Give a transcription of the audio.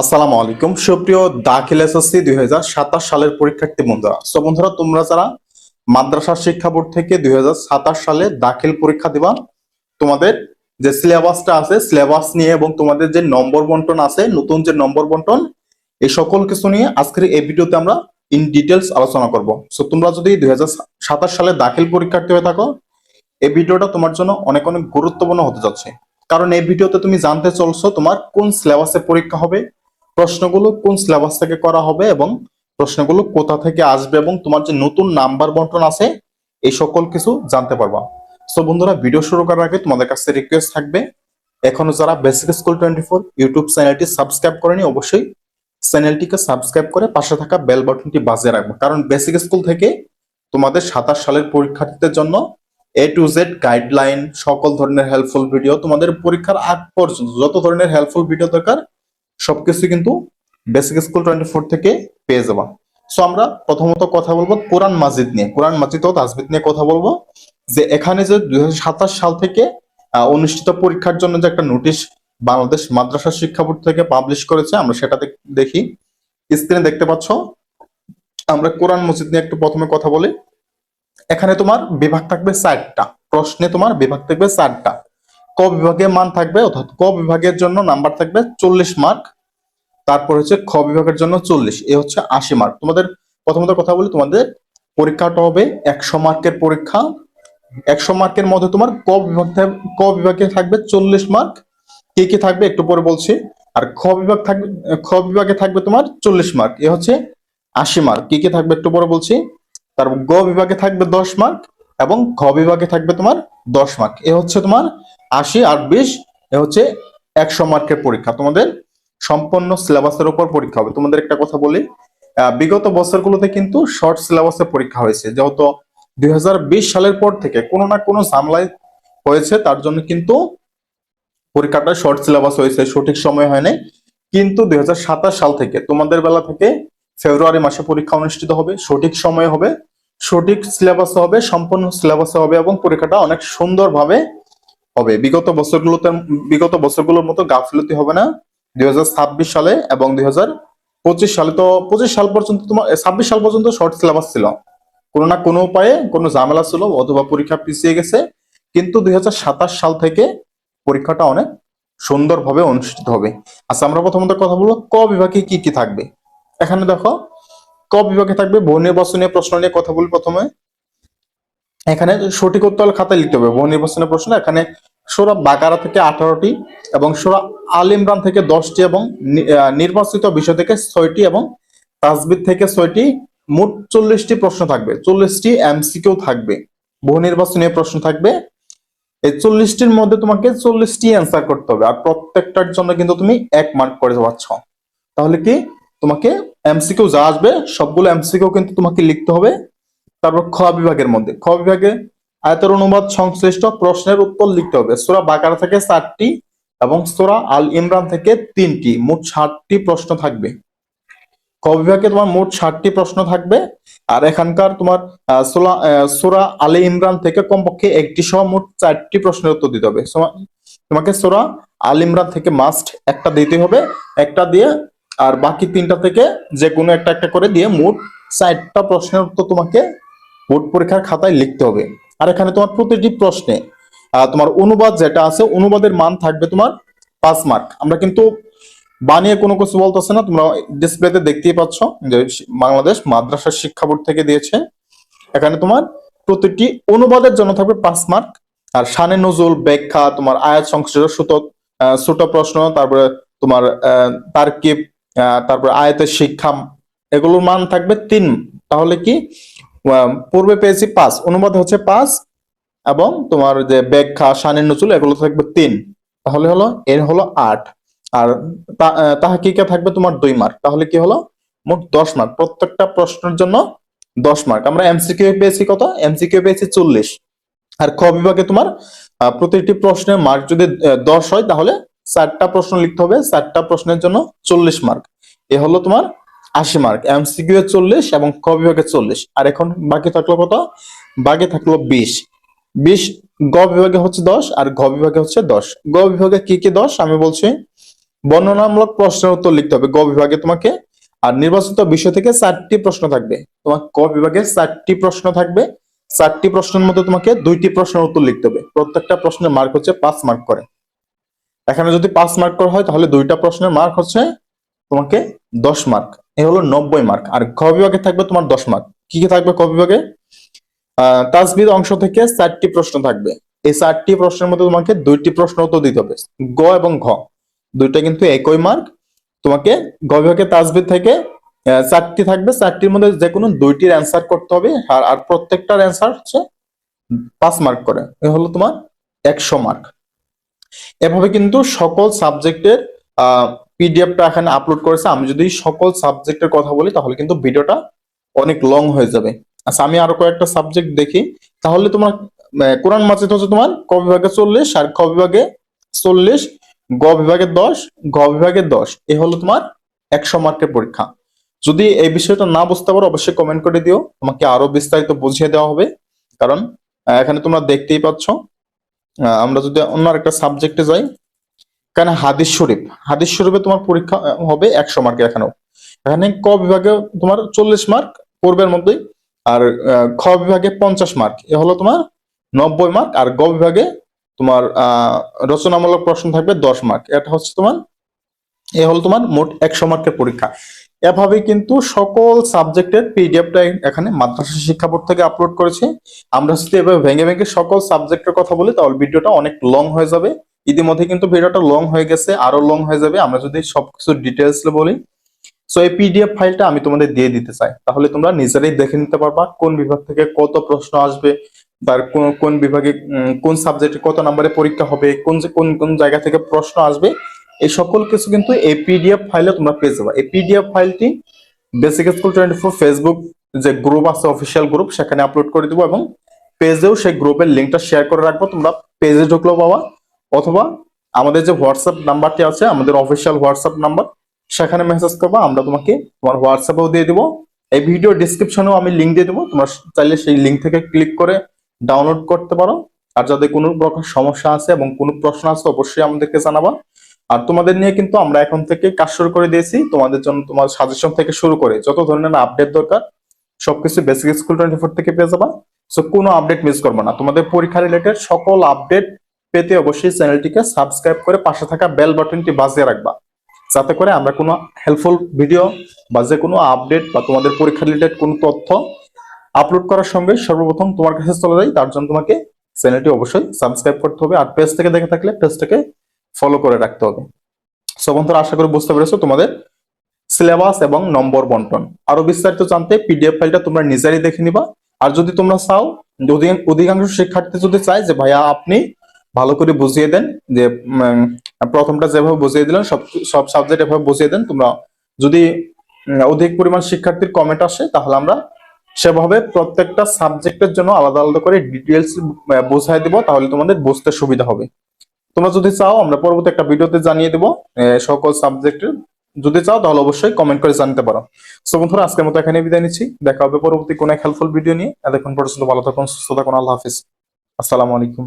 আসসালামু আলাইকুম। সুপ্রিয় দাখিল এসএসসি দুই হাজার সাতাশ সালের পরীক্ষার্থী বন্ধুরা, সো বন্ধুরা, তোমরা যারা মাদ্রাসা শিক্ষা বোর্ড থেকে দুই হাজার সাতাশ সালে দাখিল পরীক্ষা দিবা, তোমাদের যে সিলেবাসটা আছে, সিলেবাস নিয়ে এবং তোমাদের যে নম্বর বন্টন আছে, নতুন যে নম্বর বন্টন, এই সকল কিছু নিয়ে আজকের এই ভিডিওতে আমরা ইন ডিটেলস আলোচনা করব। সো তোমরা যদি দুই হাজার সাতাশ সালে দাখিল পরীক্ষার্থী হয়ে থাকো, এই ভিডিওটা তোমার জন্য অনেক অনেক গুরুত্বপূর্ণ হতে যাচ্ছে। কারণ এই ভিডিওতে তুমি জানতে চলছো তোমার কোন সিলেবাসে পরীক্ষা হবে প্রশ্নগুলো কোন সিলেবাস থেকে করা হবে এবং প্রশ্নগুলো কোথা থেকে আসবে এবং তোমার যে নতুন নাম্বার বন্টন আছে, এই সকল কিছু জানতে পারবা। সো বন্ধুরা ভিডিও শুরু করার আগে তোমাদের কাছে রিকোয়েস্ট থাকবে, এখনও যারা Basic School twenty four YouTube চ্যানেলটি সাবস্ক্রাইব করেনি, অবশ্যই চ্যানেলটিকে সাবস্ক্রাইব করে পাশে থাকা বেল বাটনটি বাজিয়ে রাখবে। কারণ বেসিক স্কুল থেকে তোমাদের সাতাশ সালের পরীক্ষার্থীদের জন্য এ টু জেড গাইডলাইন সকল ধরনের হেল্পফুল ভিডিও তোমাদের পরীক্ষার আগ পর্যন্ত, যত ধরনের হেল্পফুল ভিডিও দরকার সবকিছু কিন্তু বেসিক স্কুল টোয়েন্টি ফোর থেকে পেয়ে যাবা। সো আমরা প্রথমত কথা বলব কোরআন মাজিদ নিয়ে। কোরআন মাজিদ ও তাজবিদ নিয়ে কথা বলব। যে এখানে যে দুই সাল থেকে অনুষ্ঠিত পরীক্ষার জন্য যে একটা নোটিশ বাংলাদেশ মাদ্রাসা শিক্ষা বোর্ড থেকে পাবলিশ করেছে, আমরা সেটা দেখি স্ক্রিনে দেখতে পাচ্ছ? আমরা কোরআন মসজিদ নিয়ে একটু প্রথমে কথা বলি। এখানে তোমার বিভাগ থাকবে চারটা। প্রশ্নে তোমার বিভাগ থাকবে চারটা। ক বিভাগে মান থাকবে, অর্থাৎ ক বিভাগের জন্য নাম্বার থাকবে চল্লিশ মার্ক তারপর হচ্ছে খ বিভাগের জন্য চল্লিশ, এ হচ্ছে আশি মার্ক তোমাদের প্রথমত কথা বলি, তোমাদের পরীক্ষাটা হবে একশো মার্কের পরীক্ষা। একশো মার্কের মধ্যে তোমার ক বিভাগ ক বিভাগে থাকবে চল্লিশ মার্ক কে কি থাকবে একটু পরে বলছি। আর খ বিভাগ থাকবে খ বিভাগে থাকবে তোমার চল্লিশ মার্ক এ হচ্ছে আশি মার্ক কি কি থাকবে একটু পরে বলছি। তারপর গ বিভাগে থাকবে দশ মার্ক এবং খ বিভাগে থাকবে তোমার দশ মার্ক এ হচ্ছে তোমার আশি আর বিশ, এ হচ্ছে একশো মার্কের পরীক্ষা। তোমাদের সম্পূর্ণ সিলেবাসের উপর পরীক্ষা হবে। তোমাদের একটা কথা বলি বিগত বছরগুলোতে কিন্তু শর্ট সিলেবাসে পরীক্ষা হয়েছে। যেহেতু দুই হাজার বিশ সালের পর থেকে কোনো না কোনো ঝামেলায় হয়েছে, তার জন্য কিন্তু পরীক্ষাটা শর্ট সিলেবাস হয়েছে, সঠিক সময় হয় নাই। কিন্তু দুই হাজার সাতাশ সাল থেকে, তোমাদের বেলা থেকে ফেব্রুয়ারি মাসে পরীক্ষা অনুষ্ঠিত হবে, সঠিক সময় হবে, সঠিক সিলেবাস হবে সম্পূর্ণ সিলেবাস হবে এবং পরীক্ষাটা অনেক সুন্দরভাবে হবে। বিগত বছরগুলোতে, বিগত বছরগুলোর মতো গাফিলতি হবে না। দুই হাজার ছাব্বিশ সালে এবং দুই পঁচিশ সালে। তো পঁচিশ সাল পর্যন্ত তোমার ছাব্বিশ সাল পর্যন্ত শর্ট সিলেবাস ছিল। কোনো না কোনো উপায়ে কোনো ঝামেলা ছিল অথবা পরীক্ষা পিছিয়ে গেছে। কিন্তু দুই হাজার সাতাশ সাল থেকে পরীক্ষাটা অনেক সুন্দরভাবে অনুষ্ঠিত হবে। আচ্ছা আমরা প্রথমত কথা বলব, ক বিভাগে কি কি থাকবে? এখানে দেখো, ক বিভাগে থাকবে বহু নির্বাচনীয় প্রশ্ন নিয়ে কথা বলি প্রথমে। এখানে সঠিক উত্তর খাতায় লিখতে হবে বহু নির্বাচনের প্রশ্ন। এখানে সোরা বাকারা থেকে আঠারোটি এবং সোরা আল ইমরান থেকে দশটি এবং নির্বাচিত বিষয় থেকে ছয়টি এবং তাজবিদ থেকে ছয়টি। মোট চল্লিশটি প্রশ্ন থাকবে। চল্লিশটি এমসিকিউ থাকবে। বহু নির্বাচনীয় প্রশ্ন থাকবে। এই চল্লিশটির মধ্যে তোমাকে চল্লিশটি অ্যান্সার করতে হবে। আর প্রত্যেকটার জন্য কিন্তু তুমি এক মার্ক করে পাচ্ছ তাহলে কি? তোমাকে এমসিকিউ যা আসবে, সবগুলো এমসিকিউ কিন্তু তোমাকে লিখতে হবে। তারপর খ বিভাগের মধ্যে। খ বিভাগে আয়তের অনুবাদ সংশ্লিষ্ট প্রশ্নের উত্তর লিখতে হবে। সোরা বাকারা থেকে চারটি এবং সোরা আল ইমরান থেকে তিনটি। মোট ষাটটি প্রশ্ন থাকবে। ক বিভাগে তোমার মোট ষাটটি প্রশ্ন থাকবে। আর এখানকার তোমার সোরা আলে ইমরান থেকে কমপক্ষে একটি সহ মোট চারটি প্রশ্নের উত্তর দিতে হবে। তোমাকে সোরা আল ইমরান থেকে মাস্ট একটা দিতে হবে, একটা দিয়ে, আর বাকি তিনটা থেকে যে কোনো একটা একটা করে দিয়ে মোট চারটা প্রশ্নের উত্তর তোমাকে বোর্ড পরীক্ষার খাতায় লিখতে হবে। আর এখানে তোমার প্রতিটি প্রশ্নে তোমার অনুবাদ যেটা আছে, অনুবাদের মান থাকবে তোমার পাঁচ মার্ক আমরা কিন্তু বানিয়ে কোনো কিছু বলতেছে না, তোমরা ডিসপ্লেতে দেখতেই পাচ্ছ যে বাংলাদেশ মাদ্রাসা শিক্ষা বোর্ড থেকে দিয়েছে। এখানে তোমার প্রতিটি অনুবাদের জন্য থাকবে পাঁচ মার্ক আর সানে নজুল ব্যাখ্যা, তোমার আয়াত সংশ্লিষ্ট সুত ছোট প্রশ্ন, তারপরে তোমার তারকিব তারপরে আয়াতের শিক্ষা, এগুলোর মান থাকবে তিন। তাহলে কি? পূর্বে পেয়েছি পাঁচ অনুবাদ হচ্ছে পাঁচ এবং তোমার যে ব্যাখ্যা শানের নজুল এগুলো থাকবে তিন। তাহলে হলো এর হলো আট। আর তা- আহ, তাহাকিকে থাকবে তোমার দুই মার্ক তাহলে কি হলো? মোট দশ মার্ক প্রত্যেকটা প্রশ্নের জন্য দশ মার্ক আমরা এমসিকিউ পেয়েছি কত? এমসিকিউ পেয়েছি চল্লিশ। আর খ বিভাগে তোমার প্রতিটি প্রশ্নের মার্ক যদি দশ হয় তাহলে চারটা প্রশ্ন লিখতে হবে। চারটা প্রশ্নের জন্য চল্লিশ মার্ক এ হলো তোমার আশি মার্ক এমসিকিউ এর চল্লিশ এবং ক বিভাগে চল্লিশ। আর এখন বাকি থাকল কত? বাকি থাকল বিশ। বিশ গ বিভাগে হচ্ছে দশ আর ঘ বিভাগে হচ্ছে দশ। গ বিভাগে কি কি দশ? আমি বলছি, বর্ণনামূলক প্রশ্নের উত্তর লিখতে হবে। গ বিভাগে তোমাকে আর নির্বাচিত বিষয় থেকে চারটি প্রশ্ন থাকবে। তোমার ক বিভাগে চারটি প্রশ্ন থাকবে। চারটি প্রশ্নের মধ্যে তোমাকে দুইটি প্রশ্নের উত্তর লিখতে হবে। প্রত্যেকটা প্রশ্নের মার্ক হচ্ছে পাঁচ মার্ক করে। এখানে যদি পাঁচ মার্ক করা হয়, তাহলে দুইটা প্রশ্নের মার্ক হচ্ছে তোমাকে দশ মার্ক এ হলো নব্বই মার্ক আর খ বিভাগে থাকবে তোমার দশ মার্ক কি কি থাকবে ক বিভাগে? তাজবিদ অংশ থেকে চারটি প্রশ্ন থাকবে। এই চারটি প্রশ্নের মধ্যে তোমাকে দুইটি প্রশ্ন উত্তর দিতে হবে। গ এবং ঘ। দুইটা কিন্তু একই মার্ক তোমাকে গ বিভাগে তাজবিদ থেকে চারটি থাকবে। চারটির মধ্যে যে কোনো দুইটির অ্যান্সার করতে হবে। আর আর প্রত্যেকটার অ্যান্সার হচ্ছে পাঁচ মার্ক করে। এ হলো তোমার একশো মার্ক এভাবে কিন্তু সকল সাবজেক্টের পিডিএফটা এখানে আপলোড করেছে, আমি যদি সকল সাবজেক্টের কথা বলি, তাহলে কিন্তু ভিডিওটা অনেক লং হয়ে যাবে। আচ্ছা আমি আরও কয়েকটা সাবজেক্ট দেখি। তাহলে তোমার কোরআন মাজিদ হচ্ছে তোমার ক বিভাগে চল্লিশ আর খ বিভাগে চল্লিশ, গ বিভাগে দশ, ঘ বিভাগে দশ। এ হলো তোমার একশো মার্কের পরীক্ষা। যদি এই বিষয়টা না বুঝতে পারো, অবশ্যই কমেন্ট করে দিও। তোমাকে আরও বিস্তারিত বুঝিয়ে দেওয়া হবে। কারণ এখানে তোমরা দেখতেই পাচ্ছ আমরা যদি অন্য একটা সাবজেক্টে যাই এখানে হাদিস শরীফ। হাদিস শরীফে তোমার পরীক্ষা হবে একশো মার্কের এখানেও এখানে। ক বিভাগে তোমার চল্লিশ মার্ক পূর্বের মধ্যেই আর খ বিভাগে পঞ্চাশ মার্ক এ হলো তোমার নব্বই মার্ক আর গ বিভাগে তোমার, আহ, রচনামূলক প্রশ্ন থাকবে দশ মার্ক এটা হচ্ছে তোমার, এ হলো তোমার মোট একশো মার্কের পরীক্ষা। এভাবে কিন্তু সকল সাবজেক্টের পিডিএফটা এখানে মাদ্রাসা শিক্ষা বোর্ড থেকে আপলোড করেছে। আমরা যদি এভাবে ভেঙে ভেঙে সকল সাবজেক্টের কথা বলি, তাহলে ভিডিওটা অনেক লং হয়ে যাবে। ইতিমধ্যে কিন্তু ভিডিওটা লং হয়ে গেছে, আরও লং হয়ে যাবে। আমরা যদি সবকিছু ডিটেলস বলি সো এই পিডিএফ ফাইলটা আমি তোমাদের দিয়ে দিতে চাই। তাহলে তোমরা নিজেরাই দেখে নিতে পারবা কোন বিভাগ থেকে কত প্রশ্ন আসবে তার কোন কোন বিভাগে কোন সাবজেক্টে কত নম্বরে পরীক্ষা হবে, কোন কোন কোন জায়গা থেকে প্রশ্ন আসবে, এই সকল কিছু কিন্তু এই পিডিএফ ফাইলে তোমরা পেয়ে যাবে। এই পিডিএফ ফাইলটি Basic School twenty four Facebook যে গ্রুপ আছে অফিসিয়াল গ্রুপ সেখানে আপলোড করে দিব এবং পেজেও সেই গ্রুপের লিঙ্কটা শেয়ার করে রাখব। তোমরা পেজে ঢুকলেও পাবা। অথবা আমাদের যে হোয়াটসঅ্যাপ নাম্বারটি আছে, আমাদের অফিসিয়াল হোয়াটসঅ্যাপ নাম্বার, সেখানে মেসেজ করবা, আমরা তোমাকে তোমার হোয়াটসঅ্যাপেও দিয়ে দিব। এই ভিডিও ডিসক্রিপশনেও আমি লিঙ্ক দিয়ে দেবো, তোমরা চাইলে সেই লিঙ্ক থেকে ক্লিক করে ডাউনলোড করতে পারো। আর যাদের কোনো প্রকার সমস্যা আছে এবং কোনো প্রশ্ন আছে, অবশ্যই আমাদেরকে জানাবা। আর তোমাদের নিয়ে কিন্তু আমরা এখন থেকে কাজ শুরু করে দিয়েছি, তোমাদের জন্য তোমার সাজেশন থেকে শুরু করে যত ধরনের আপডেট দরকার, সবকিছু বেসিক স্কুল টোয়েন্টি ফোর থেকে পেয়ে যাবা। সো কোনো আপডেট মিস করবে না। তোমাদের পরীক্ষা রিলেটেড সকল আপডেট পেতে অবশ্যই চ্যানেলটিকে সাবস্ক্রাইব করে পাশে থাকা বেল বাটনটি বাজিয়ে রাখবা। যাতে করে আমরা কোনো হেল্পফুল ভিডিও বা যে কোনো আপডেট বা তোমাদের পরীক্ষা রিলেটেড কোনো তথ্য আপলোড করার সঙ্গে সর্বপ্রথম তোমার কাছে চলে যায়, তার জন্য তোমাকে চ্যানেলটি অবশ্যই সাবস্ক্রাইব করতে হবে আর পেজ থেকে দেখে থাকলে পেজটাকে ফলো করে রাখতে হবে। সো বন্ধুরা, আশা করি বুঝতে পেরেছ তোমাদের সিলেবাস এবং নম্বর বন্টন। আরও বিস্তারিত জানতে পিডিএফ ফাইলটা তোমরা নিজেরই দেখে নিবা। আর যদি তোমরা চাও অধিক- অধিকাংশ শিক্ষার্থী যদি চায় যে, ভাইয়া, আপনি ভালো করে বুঝিয়ে দেন যে প্রথমটা যেভাবে বুঝিয়ে দিলেন, সব সব সাবজেক্ট এভাবে বুঝিয়ে দেন। তোমরা যদি অধিক পরিমাণ শিক্ষার্থীর কমেন্ট আসে, তাহলে আমরা সেভাবে প্রত্যেকটা সাবজেক্টের জন্য আলাদা আলাদা করে ডিটেলস বোঝাই দিব, তাহলে তোমাদের বুঝতে সুবিধা হবে। তোমরা যদি চাও, আমরা পরবর্তী একটা ভিডিওতে জানিয়ে দেবো সকল সাবজেক্টের যদি চাও, তাহলে অবশ্যই কমেন্ট করে জানতে পারো। সো বন্ধুরা, আজকের মতো এখানে বিদায় নিচ্ছি। দেখা হবে পরবর্তী কোনো হেল্পফুল ভিডিও নিয়ে। এতক্ষণ পর্যন্ত ভালো থাকুন, সুস্থ থাকুন, আল্লাহ হাফিজ। আসসালামু আলাইকুম।